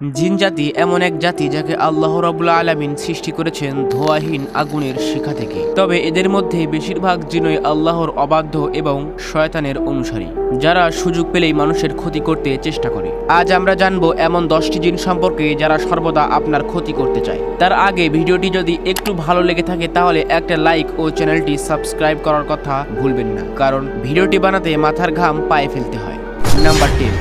জিন জাতি এমন এক জাতি যাকে আল্লাহ রাবুল্লা আলামিন সৃষ্টি করেছেন ধোয়াহীন আগুনের শিখা থেকে। তবে এদের মধ্যে বেশিরভাগ জিনই আল্লাহর অবাধ্য এবং শয়তানের অনুসারী, যারা সুযোগ পেলেই মানুষের ক্ষতি করতে চেষ্টা করে। আজ আমরা জানব এমন দশটি জিন সম্পর্কে যারা সর্বদা আপনার ক্ষতি করতে চায়। তার আগে ভিডিওটি যদি একটু ভালো লেগে থাকে, তাহলে একটা লাইক ও চ্যানেলটি সাবস্ক্রাইব করার কথা ভুলবেন না, কারণ ভিডিওটি বানাতে মাথার ঘাম পায়ে ফেলতে হয়। Number ten.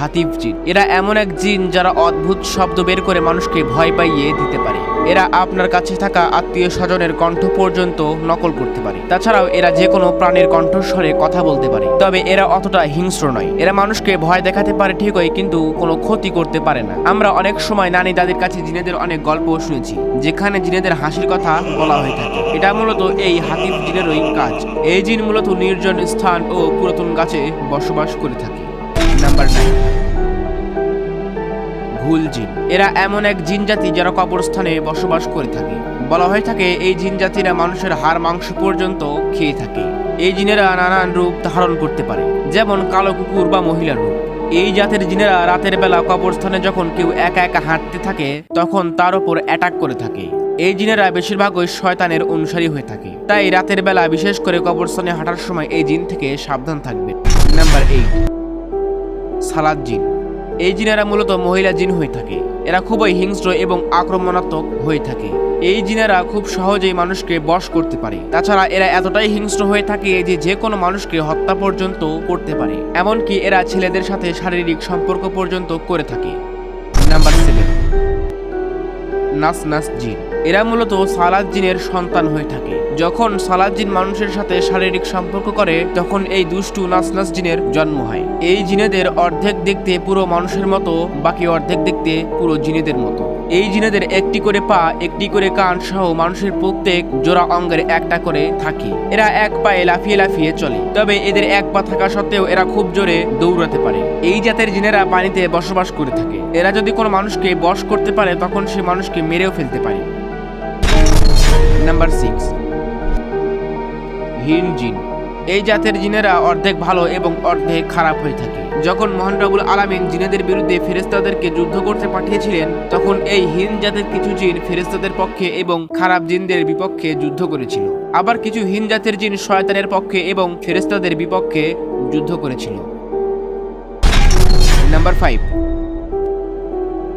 হাতিফ জিন। এরা এমন এক জিন যারা অদ্ভুত শব্দ বের করে মানুষকে ভয় পাইয়ে দিতে পারে। এরা আপনার কাছে থাকা আত্মীয় স্বজনের কণ্ঠ পর্যন্ত নকল করতে পারে। তাছাড়াও এরা যে কোনো প্রাণীর কণ্ঠস্বরে কথা বলতে পারে। তবে এরা অতটা হিংস্র নয়। এরা মানুষকে ভয় দেখাতে পারে ঠিকই, কিন্তু কোনো ক্ষতি করতে পারে না। আমরা অনেক সময় নানি দাদির কাছে জিনেদের অনেক গল্প শুনেছি, যেখানে জিনেদের হাসির কথা বলা হয়ে থাকে। এটা মূলত এই হাতিফ জিনেরই কাজ। এই জিন মূলত নির্জন স্থান ও পুরাতন গাছে বসবাস করে থাকে। নাম্বার নাইন ঘুল জিন। এরা এমন এক জিন জাতি যারা কবরস্থানে বসবাস করে থাকে। বলা হয়ে থাকে, এই জিন জাতিরা মানুষের হাড় মাংস পর্যন্ত খেয়ে থাকে। এই জিনেরা নানান রূপ ধারণ করতে পারে, যেমন কালো কুকুর বা মহিলার রূপ। এই জাতের জিনেরা রাতের বেলা কবরস্থানে যখন কেউ একা একা হাঁটতে থাকে, তখন তার উপর অ্যাটাক করে থাকে। এই জিনেরা বেশিরভাগই শয়তানের অনুসারী হয়ে থাকে। তাই রাতের বেলা বিশেষ করে কবরস্থানে হাঁটার সময় এই জিন থেকে সাবধান থাকবে। নাম্বার এইট সালাদ জিন। এই জিনেরা মূলত মহিলা জিন হয়ে থাকে। এরা খুবই হিংস্র এবং আক্রমণাত্মক হয়ে থাকে। এই জিনেরা খুব সহজেই মানুষকে বশ করতে পারে। তাছাড়া এরা এতটাই হিংস্র হয়ে থাকে যে যে কোনো মানুষকে হত্যা পর্যন্ত করতে পারে। এমনকি এরা ছেলেদের সাথে শারীরিক সম্পর্ক পর্যন্ত করে থাকে। Number seven. নাস নাস জিন। এরা মূলত সালাদ জিনের সন্তান হয়ে থাকে। যখন সালাদ জিন মানুষের সাথে শারীরিক সম্পর্ক করে, তখন এই দুষ্টু নাসনাস জিনের জন্ম হয়। এই জিনেদের অর্ধেক দেখতে পুরো মানুষের মতো, বাকি অর্ধেক দেখতে পুরো জিনেদের মতো। এই জিনেদের একটি করে পা, একটি করে কান সহ মানুষের প্রত্যেক জোড়া অঙ্গের একটা করে থাকে। এরা এক পায়ে লাফিয়ে লাফিয়ে চলে। তবে এদের এক পা থাকা সত্ত্বেও এরা খুব জোরে দৌড়াতে পারে। এই জাতের জিনেরা পানিতে বসবাস করে থাকে। এরা যদি কোনো মানুষকে বশ করতে পারে, তখন সে মানুষকে মেরেও ফেলতে পারে। নাম্বার সিক্স হিন জিন। এই জাতের জিনেরা অর্ধেক ভালো এবং অর্ধেক খারাপ হয়ে থাকে। যখন মহান রাবুল আলামিন জিনেদের বিরুদ্ধে ফেরেস্তাদেরকে যুদ্ধ করতে পাঠিয়েছিলেন, তখন এই হিন জাতের কিছু জিন ফেরেস্তাদের পক্ষে এবং খারাপ জিনদের বিপক্ষে যুদ্ধ করেছিল। আবার কিছু হিন জাতের জিন শয়তানের পক্ষে এবং ফেরেস্তাদের বিপক্ষে যুদ্ধ করেছিল। নাম্বার ফাইভ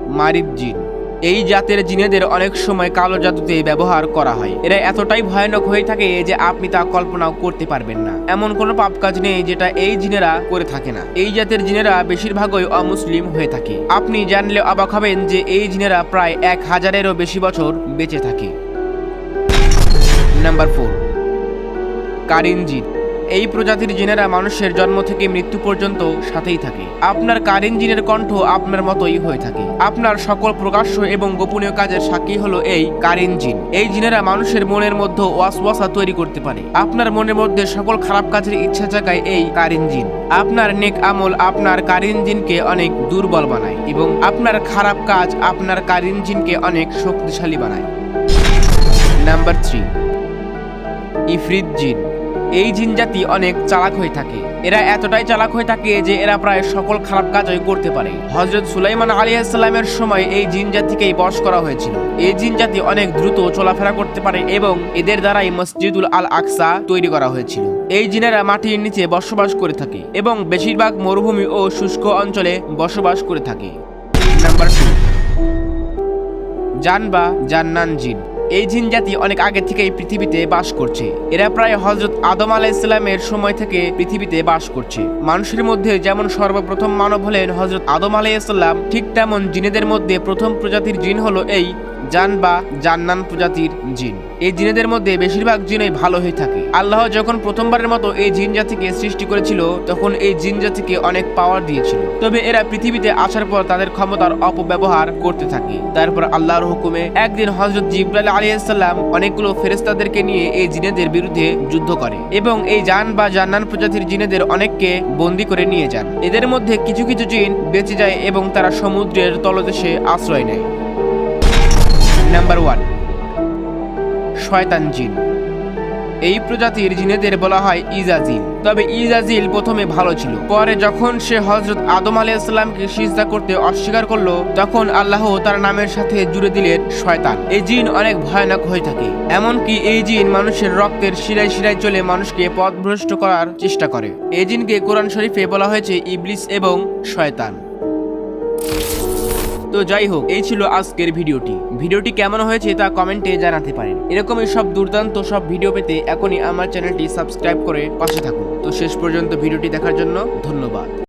মারিব জিন। এই জাতের জিনেদের অনেক সময় কালো জাদুতে ব্যবহার করা হয়। এরা এতটাই ভয়ানক হয়ে থাকে যে আপনি তা কল্পনাও করতে পারবেন না। এমন কোনো পাপ কাজ নেই যেটা এই জিনেরা করে থাকে না। এই জাতের জিনেরা বেশিরভাগই অমুসলিম হয়ে থাকে। আপনি জানলে অবাক হবেন যে এই জিনেরা প্রায় এক হাজারেরও বেশি বছর বেঁচে থাকে। Number four. কারিন জিন এই প্রজাতির জিনেরা মানুষের জন্ম থেকে মৃত্যু পর্যন্ত সাথেই থাকে। আপনার কারিন জিনের কণ্ঠ আপনার মতোই হয়ে থাকে। আপনার সকল প্রকাশ্য এবং গোপনীয় কাজের সাক্ষী হলো এই কারিন জিন। এই জিনেরা মানুষের মনের মধ্যে ওয়াসওয়াসা তৈরি করতে পারে। আপনার মনের মধ্যে সকল খারাপ কাজের ইচ্ছা জাগায় এই কারিন জিন। আপনার নেক আমল আপনার কারিন জিনকে অনেক দুর্বল বানায় এবং আপনার খারাপ কাজ আপনার কারিন জিনকে অনেক শক্তিশালী বানায়। নাম্বার থ্রি, ইফরিত জিন। এই জিন জাতি অনেক চালাক হয়ে থাকে। এরা এতটাই চালাক হয়ে থাকে যে এরা প্রায় সকল খারাপ কাজই করতে পারে। হজরত সুলাইমান আলিয়াস্লামের সময় এই জিন জাতিকেই বশ করা হয়েছিল। এই জিন জাতি অনেক দ্রুত চলাফেরা করতে পারে এবং এদের দ্বারাই মসজিদুল আল আকসা তৈরি করা হয়েছিল। এই জিনেরা মাটির নিচে বসবাস করে থাকে এবং বেশিরভাগ মরুভূমি ও শুষ্ক অঞ্চলে বসবাস করে থাকে। নাম্বার টু জান বা জান্নান জিন। এই জিন জাতি অনেক আগে থেকেই পৃথিবীতে বাস করছে। এরা প্রায় হজরত আদম আলাহ ইসলামের সময় থেকে পৃথিবীতে বাস করছে। মানুষের মধ্যে যেমন সর্বপ্রথম মানব হলেন হজরত আদম আলাহ ইসলাম ঠিক তেমন জিনেদের মধ্যে প্রথম প্রজাতির জিন হলো এই জান বা জান্নান প্রজাতির জিন। এই জিনেদের মধ্যে বেশিরভাগ জিনই ভালো হয়ে থাকে। আল্লাহ যখন প্রথমবারের মতো এই জিন জাতিকে সৃষ্টি করেছিল, তখন এই জিন জাতিকে অনেক পাওয়ার দিয়েছিল। তবে এরা পৃথিবীতে আসার পর তাদের ক্ষমতার অপব্যবহার করতে থাকে। তারপর আল্লাহর হুকুমে একদিন হজরত জিব্রাইল আলিয়াল্লাম অনেকগুলো ফেরেস্তাদেরকে নিয়ে এই জিনেদের বিরুদ্ধে যুদ্ধ করে এবং এই জান বা জান্নান প্রজাতির জিনেদের অনেককে বন্দি করে নিয়ে যান। এদের মধ্যে কিছু কিছু জিন বেঁচে যায় এবং তারা সমুদ্রের তলদেশে আশ্রয় নেয়। নাম্বার ওয়ান, শয়তান জিন। এই প্রজাতির জিনেদের বলা হয় ইজাজিল। তবে ইজাজিল প্রথমে ভালো ছিল। পরে যখন সে হজরত আদম আলী ইসলামকে সিজদা করতে অস্বীকার করল, তখন আল্লাহ তার নামের সাথে জুড়ে দিলেন শয়তান। এই জিন অনেক ভয়ানক হয়ে থাকে। এমনকি এই জিন মানুষের রক্তের শিরায় শিরায় চলে মানুষকে পথভ্রষ্ট করার চেষ্টা করে। এই জিনকে কোরআন শরীফে বলা হয়েছে ইবলিস এবং শয়তান। তো যাই হোক, এই ছিল আজকের ভিডিওটি। ভিডিওটি কেমন হয়েছে তা কমেন্টে জানাতে পারেন। এরকমই সব দুর্দান্ত সব ভিডিও পেতে এখনই আমার চ্যানেলটি সাবস্ক্রাইব করে পাশে থাকুন। তো শেষ পর্যন্ত ভিডিওটি দেখার জন্য ধন্যবাদ।